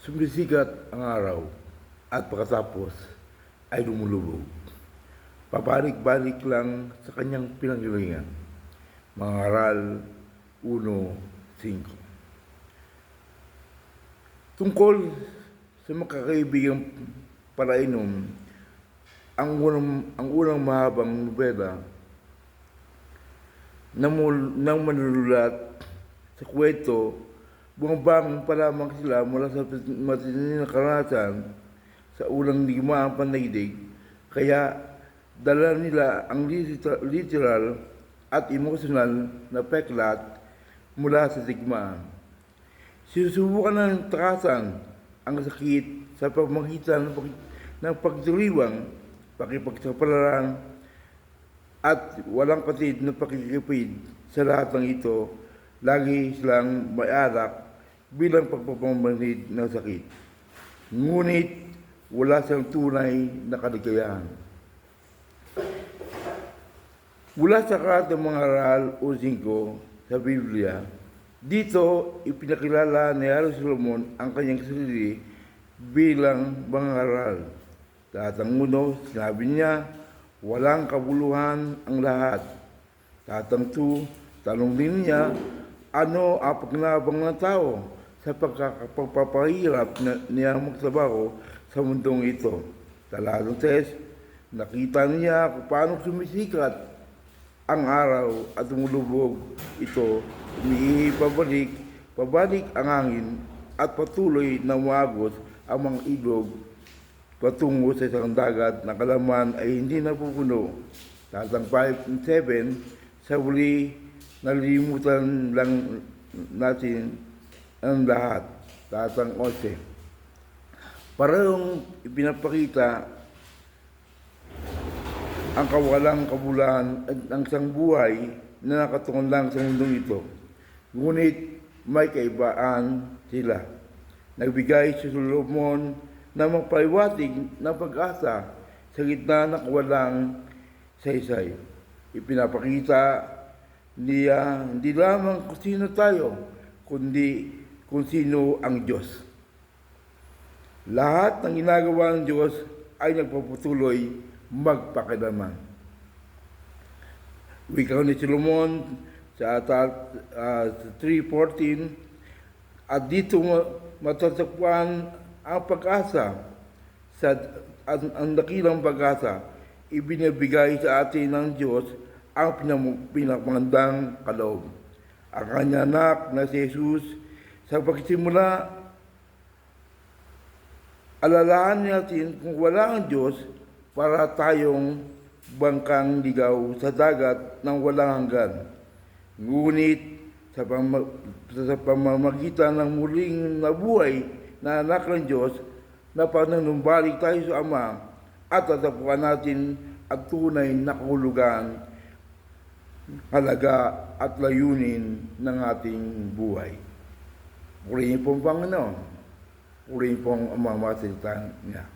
Sumisikat ang araw at pagkatapos ay lumulubog. Pabalik-balik lang sa kanyang pinanggalingan. Mga aral 1.5 Tungkol sa makakaibigang palainom, ang unang, ang unang mahabang nobela na mul- manululat sa kwento, bumabang pa lamang sila mula sa matindi na karanasan sa unang limaang pandaigdig, kaya dala nila ang liter- literal at emotional na peklat mula sa digmaan. Sinusubukan ng takasan ang sakit sa pamamagitan ng, pag, ng pagdiriwang, pakipagsapalaran, at walang patid na pakikipid sa lahat ng ito, lagi silang may bilang pagpapamanid ng sakit. Ngunit wala silang tunay na kaligayahan. Mula sa karat ng mga aral o singko sa Biblia, dito ipinakilala ni Haring Solomon ang kanyang sarili bilang mga aral. Tatang uno, sinabi niya, walang kabuluhan ang lahat. Tatang two, tanong din niya, ano ang pagnabang ng tao sa pagkakapagpapahirap na niya magtrabaho sa mundong ito. Talatang tres, nakita niya kung paano sumisikat ang araw at umulubog ito, umiihi pabalik, ang hangin at patuloy na umagos ang mga ilog patungo sa isang dagat na kalaman ay hindi napupuno. Tatang 5 and 7, sa huli, nalilimutan lang natin ang lahat. Tatang 11. Parehong ipinapakita ang kawalang kabulahan at ang isang buhay na nakatungon lang sa mundong ito. Ngunit may kaibaan sila. Nagbigay si Solomon na magpaliwatig ng pag-asa sa gitna ng kawalang saysay. Ipinapakita niya hindi lamang kung tayo, kundi kung sino ang Diyos. Lahat ng ginagawa ng Diyos ay nagpaputuloy magpakilaman. Wikaw ni Solomon sa ta- ah, sa 3.14 at dito ma- matatagpuan ang pag-asa sa ang, ang dakilang pag-asa ibinibigay sa atin ng Diyos ang pinam- pinakamagandang kaloob. Ang kanya anak na si Jesus sa pagsimula alalahan natin kung wala ang Diyos para tayong bangkang ligaw sa dagat ng walang hanggan. Ngunit sa, pama- sa pamamagitan ng muling nabuhay na anak ng Diyos, na pananumbalik tayo sa Ama at tatapuan natin ang tunay na kahulugan, halaga at layunin ng ating buhay. รีพงฟังนี่นาะรีพงอมาวาสิตังเนี่ย